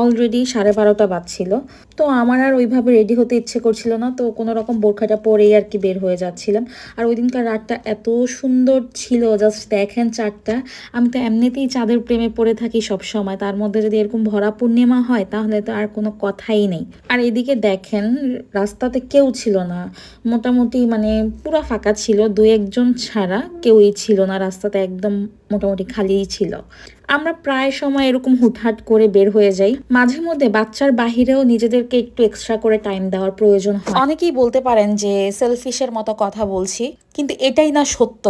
Already সাড়ে বারোটা বাজছিল। তো আমার আর ওইভাবে রেডি হতে ইচ্ছে করছিল না, তো কোনো রকম বোরখাটা পরেই আর কি বের হয়ে যাচ্ছিলাম। আর ওই দিনকার রাতটা এত সুন্দর ছিল জাস্ট দেখেন চারটা। আমি তো এমনিতেই চাঁদের প্রেমে পড়ে থাকি সব সময় তার মধ্যে যদি এরকম ভরা পূর্ণিমা হয়, তাহলে তো আর কোনো কথাই নেই। আর এদিকে দেখেন, রাস্তাতে কেউ ছিল না। মোটামুটি মানে পুরো ফাঁকা ছিল দু একজন ছাড়া কেউই ছিল না রাস্তাতে, একদম মোটামুটি খালিই ছিল। আমরা প্রায় সময় এরকম হুটহাট করে বের হয়ে যাই। মাঝে মধ্যে বাচ্চার বাহিরেও নিজেদেরকে একটু এক্সট্রা করে টাইম দেওয়ার প্রয়োজন হয়। অনেকেই বলতে পারেন যে সেলফিশের মতো কথা বলছি, কিন্তু এটাই না সত্য।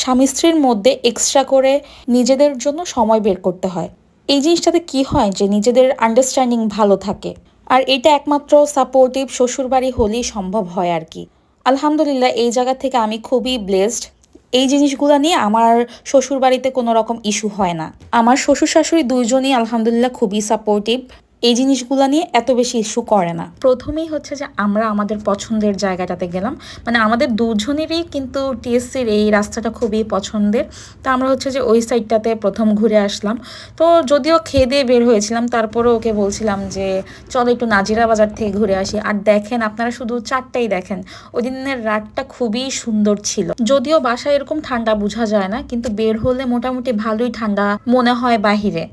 স্বামী স্ত্রীর মধ্যে এক্সট্রা করে নিজেদের জন্য সময় বের করতে হয়। এই জিনিসটাতে কি হয় যে নিজেদের আন্ডারস্ট্যান্ডিং ভালো থাকে। আর এটা একমাত্র সাপোর্টিভ শ্বশুরবাড়ি হলেই সম্ভব হয় আর কি। আলহামদুলিল্লাহ এই জায়গা থেকে আমি খুবই ব্লেসড এই জিনিসগুলো নিয়ে আমার শ্বশুর বাড়িতে কোনো রকম ইস্যু হয় না। আমার শ্বশুর শাশুড়ি দুইজনই আলহামদুলিল্লাহ খুবই সাপোর্টিভ এই জিনিসগুলো নিয়ে এত বেশি ইস্যু করে না। প্রথমেই হচ্ছে যে আমরা আমাদের পছন্দের জায়গাটাতে গেলাম। মানে আমাদের দুজনেরই কিন্তু টিএসসির এই রাস্তাটা খুবই পছন্দের। তো আমরা হচ্ছে যে ওই সাইডটাতে প্রথম ঘুরে আসলাম। তো যদিও খেয়ে দিয়ে বের হয়েছিলাম তারপরে ওকে বলছিলাম যে, চলো একটু নাজিরা বাজার থেকে ঘুরে আসি। আর দেখেন, আপনারা শুধু চারটাই দেখেন, ওই দিনের রাতটা খুবই সুন্দর ছিল। যদিও বাসায় এরকম ঠান্ডা বোঝা যায় না, কিন্তু বের হলে মোটামুটি ভালোই ঠান্ডা মনে হয় বাহিরে।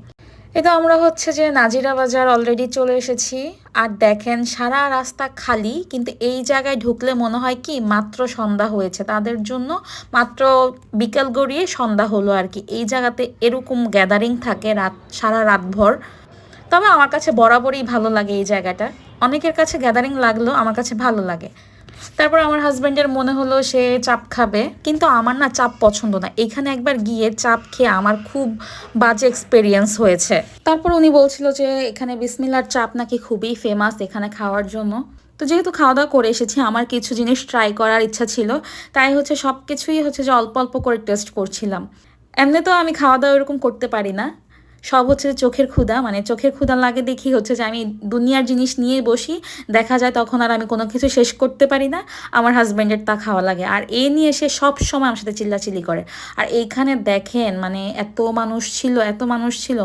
এটা আমরা হচ্ছে যে নাজিরা বাজার অলরেডি চলে এসেছি। আর দেখেন, সারা রাস্তা খালি, কিন্তু এই জায়গায় ঢুকলে মনে হয় কি, মাত্র সন্ধ্যা হয়েছে। তাদের জন্য মাত্র বিকেল গড়িয়ে সন্ধ্যা হলো আর কি। এই জায়গাতে এরকম গ্যাদারিং থাকে রাত, সারা রাতভর। তবে আমার কাছে বরাবরই ভালো লাগে এই জায়গাটা। অনেকের কাছে গ্যাদারিং লাগলেও আমার কাছে ভালো লাগে। তারপর আমার হাজব্যান্ডের মনে হলো সে চাপ খাবে, কিন্তু আমার না চাপ পছন্দ না। এখানে একবার গিয়ে চাপ খেয়ে আমার খুব বাজে এক্সপেরিয়েন্স হয়েছে। তারপর উনি বলছিল যে, এখানে বিসমিল্লার চাপ নাকি খুবই ফেমাস এখানে খাওয়ার জন্য। তো যেহেতু খাওয়া দাওয়া করে এসেছি, আমার কিছু জিনিস ট্রাই করার ইচ্ছা ছিল। তাই হচ্ছে সব কিছুই হচ্ছে যে অল্প অল্প করে টেস্ট করছিলাম। এমনি তো আমি খাওয়া দাওয়া এরকম করতে পারি না। সব হচ্ছে চোখের ক্ষুধা মানে চোখের ক্ষুধা লাগে দেখি হচ্ছে যে আমি দুনিয়ার জিনিস নিয়ে বসি, দেখা যায় তখন আর আমি কোনো কিছু শেষ করতে পারি না, আমার হাজব্যান্ডের তা খাওয়া লাগে। আর এ নিয়ে সে সব সময় আমার সাথে চিল্লাচিল্লি করে। আর এইখানে দেখেন মানে এত মানুষ ছিল, এত মানুষ ছিল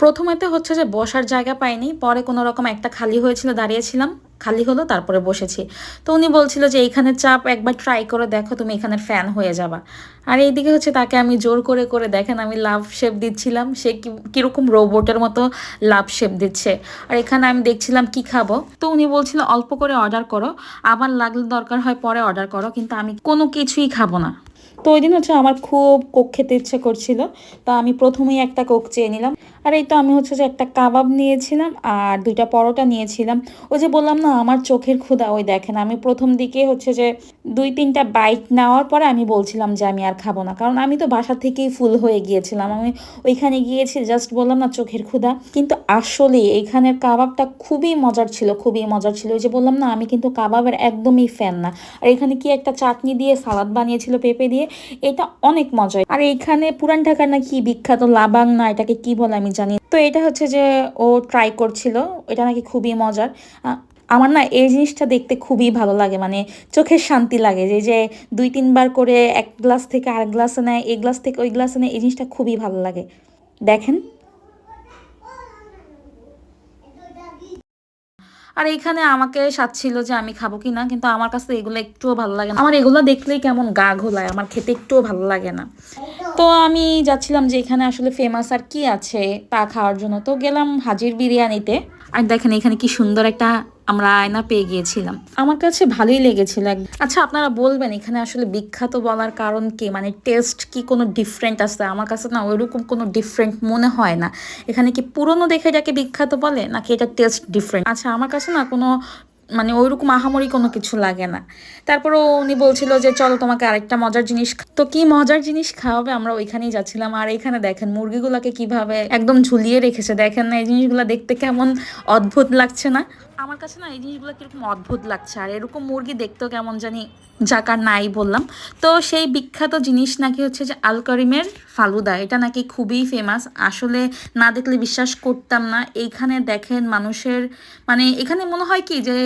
প্রথমেতে হচ্ছে যে বসার জায়গা পাইনি, পরে কোনো রকম একটা খালি হয়েছিল, দাঁড়িয়েছিলাম, খালি হলো, তারপরে বসেছি। তো উনি বলছিল যে এইখানে চাপ, একবার ট্রাই করে দেখো, তুমি এখানের ফ্যান হয়ে যাবা। আর এইদিকে হচ্ছে তাকে আমি জোর করে করে দেখেন, আমি লাভ শেপ দিচ্ছিলাম, সে কীরকম রোবটের মতো লাভ শেপ দিচ্ছে। আর এখানে আমি দেখছিলাম কি খাব। তো উনি বলছিল, অল্প করে অর্ডার করো, আবার লাগলে দরকার হয়, পরে অর্ডার করো, কিন্তু আমি কোনো কিছুই খাব না। তো ওই দিন হচ্ছে আমার খুব কোক খেতে ইচ্ছে করছিল, তা আমি প্রথমেই একটা কোক চেয়ে নিলাম। আর এই তো আমি হচ্ছে যে একটা কাবাব নিয়েছিলাম আর দুইটা পরোটা নিয়েছিলাম। ওই যে বললাম না, আমার চোখের ক্ষুধা, ওই দেখেন আমি প্রথম দিকে হচ্ছে যে দুই তিনটা বাইট নেওয়ার পরে আমি বলছিলাম যে আমি আর খাব না, কারণ আমি তো বাসা থেকেই ফুল হয়ে গিয়েছিলাম। আমি ওইখানে গিয়েছি জাস্ট বললাম না চোখের ক্ষুধা। কিন্তু আসলে এখানের কাবাবটা খুবই মজার ছিল, খুবই মজার ছিল। ওই যে বললাম না, আমি কিন্তু কাবাবের একদমই ফ্যান না। আর এখানে কি একটা চাটনি দিয়ে সালাদ বানিয়েছিল পেঁপে দিয়ে? এটা অনেক মজার আর এখানে পুরান ঢাকার নাকি বিখ্যাত লাবাং না, এটাকে কি বলে আমি জানি তো এটা হচ্ছে যে ও ট্রাই করছিল, এটা নাকি খুবই মজার। আমার না এই জিনিসটা দেখতে খুবই ভালো লাগে মানে চোখের শান্তি লাগে যে যে দুই তিনবার করে এক গ্লাস থেকে আর গ্লাসে নেয়, এই গ্লাস থেকে ওই গ্লাসে নেয়, এই জিনিসটা খুবই ভালো লাগে। দেখেন। আর এখানে আমাকে সাচ্ছিল যে আমি খাব কি না কিন্তু আমার কাছে এগুলো একটুও ভালো লাগে না। আমার এগুলো দেখলেই কেমন গা ঘোলায়, আমার খেতে একটুও ভালো লাগে না। তো আমি যাচ্ছিলাম যে এখানে আসলে ফেমাস আর কি আছে তা খাওয়ার জন্য। তো গেলাম হাজির বিরিয়ানিতে। আর দেখেন এখানে কি সুন্দর একটা আমরা আয়না পেয়ে গিয়েছিলাম। আমার কাছে ভালোই লেগেছিল। আচ্ছা আপনারা বলবেন এখানে আসলে বিখ্যাত বলার কারণ কি? মানে টেস্ট কি কোনো ডিফারেন্ট আসতে আমার কাছে না ওইরকম কোনো ডিফারেন্ট মনে হয় না। এখানে কি পুরনো দেখে যাকে বিখ্যাত বলে? নাকি এটা টেস্ট ডিফারেন্ট আচ্ছা আমার কাছে না কোনো মানে ওইরকম আহামরি কোনো কিছু লাগে না। তারপরও উনি বলছিল যে, চলো তোমাকে আরেকটা মজার জিনিস তো কি মজার জিনিস খাওয়াবে? আমরা ওইখানেই যাচ্ছিলাম। আর এখানে দেখেন মুরগিগুলোকে কীভাবে একদম ঝুলিয়ে রেখেছে। দেখেন না, এই জিনিসগুলো দেখতে কেমন অদ্ভুত লাগছে না? আমার কাছে না এই জিনিসগুলো কীরকম অদ্ভুত লাগছে। আর এরকম মুরগি দেখতেও কেমন জানি যাকার নাই বললাম। তো সেই বিখ্যাত জিনিস নাকি হচ্ছে যে আল করিমের ফালুদা, এটা নাকি খুবই ফেমাস আসলে না দেখলে বিশ্বাস করতাম না। এইখানে দেখেন মানুষের মানে এখানে মনে হয় কি যে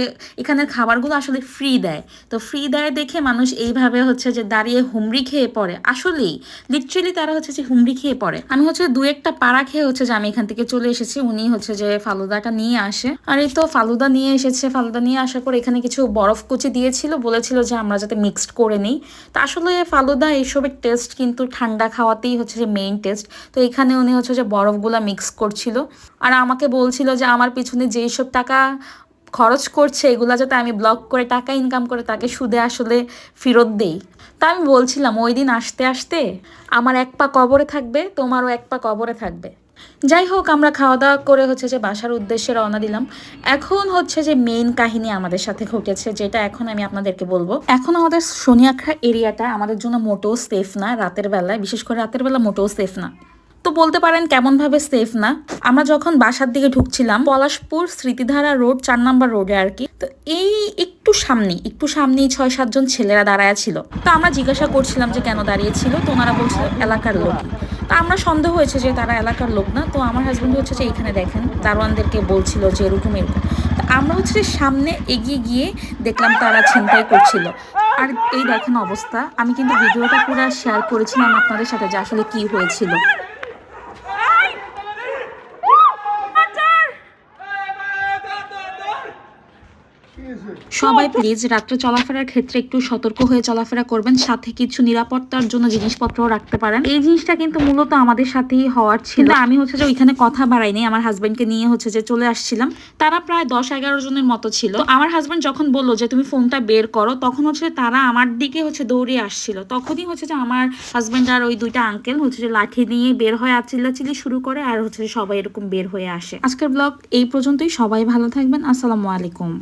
এখানের খাবারগুলো আসলে ফ্রি দেয়। তো ফ্রি দেয় দেখে মানুষ এইভাবে হচ্ছে যে দাঁড়িয়ে হুমড়ি খেয়ে পড়ে। আসলেই লিটারেলি তারা হচ্ছে যে হুমড়ি খেয়ে পড়ে। আমি হচ্ছে দু একটা পাড়া খেয়ে হচ্ছে যে আমি এখান থেকে চলে এসেছি। উনি হচ্ছে যে ফালুদাটা নিয়ে আসে। আর এই তো ফালুদা নিয়ে এসেছে, ফালুদা নিয়ে আসার পর এখানে কিছু বরফ কুচি দিয়েছিল, বলেছিল যে আমরা যাতে মিক্সড করে নিই। তা আসলে ফালুদা এইসবের টেস্ট কিন্তু ঠান্ডা খাওয়াতেই হচ্ছে যে মেইন টেস্ট তো এখানে উনি হচ্ছে যে বরফগুলা মিক্স করছিল। আর আমাকে বলছিল যে আমার পিছনে যেই সব টাকা খরচ করছে, এগুলা যাতে আমি ব্লক করে টাকা ইনকাম করে তাকে সুদে আসলে ফেরত দেই। তা আমি বলছিলাম, ওই দিন আসতে আসতে আমার এক পা কবরে থাকবে, তোমারও এক পা কবরে থাকবে। যাই হোক, আমরা খাওয়া দাওয়া করে হচ্ছে যে বাসার উদ্দেশ্যে রওনা দিলাম। এখন হচ্ছে যে মেইন কাহিনী আমাদের সাথে ঘটেছে, যেটা এখন আমি আপনাদেরকে বলব। এখন আমাদের সোনিয়াখা এরিয়াটা আমাদের জন্য মোটেও সেফ না, রাতের বেলায়, বিশেষ করে রাতের বেলা মোটেও সেফ না। তো বলতে পারেন কেমন ভাবে সেফ না? আমরা যখন বাসার দিকে ঢুকছিলাম, পলাশপুর স্মৃতিধারা রোড, চার নাম্বার রোডে আর কি। তো এই একটু সামনে একটু সামনেই ছয়, সাতজন ছেলেরা দাঁড়ায় ছিল। তো আমরা জিজ্ঞাসা করছিলাম যে কেন দাঁড়িয়েছিল তো ওনারা বলছিল, এলাকার লোক। আমরা সন্দেহ হয়েছে যে তারা এলাকার লোক না। তো আমার হাজব্যান্ড হচ্ছে যে এখানে দেখেন, দারোয়ানদেরকে বলছিল যে এরকম এরকম। তো আমরা হচ্ছে সামনে এগিয়ে গিয়ে দেখলাম তারা ছিনতাই করছিল। আর এই দেখেন অবস্থা। আমি কিন্তু ভিডিওটা পুরো শেয়ার করেছিলাম আপনাদের সাথে যে আসলে কী হয়েছিল। সবাই প্লিজ রাত্রে চলাফেরার ক্ষেত্রে একটু সতর্ক হয়ে চলাফেরা করবেন, সাথে কিছু নিরাপত্তার জন্য জিনিসপত্র রাখতে পারেন। এই জিনিসটা কিন্তু মূলত আমাদের সাথেই হওয়ার ছিল। আমি হচ্ছে যে ওইখানে কথা বাড়াইনি, আমার হাজবেন্ডকে নিয়ে হচ্ছে যে চলে আসছিলাম। তারা প্রায় দশ এগারো জনের মতো ছিল। আমার হাজবেন্ড যখন বলল যে তুমি ফোনটা বের করো, তখন হচ্ছে তারা আমার দিকে হচ্ছে দৌড়ে আসছিল। তখনই হচ্ছে যে আমার হাজবেন্ড আর ওই দুইটা আঙ্কেল হচ্ছে যে লাঠি নিয়ে বের হয়ে চিল্লাচিল্লি শুরু করে আর হচ্ছে সবাই এরকম বের হয়ে আসে। আজকের ব্লগ এই পর্যন্তই। সবাই ভালো থাকবেন। আসসালামু আলাইকুম।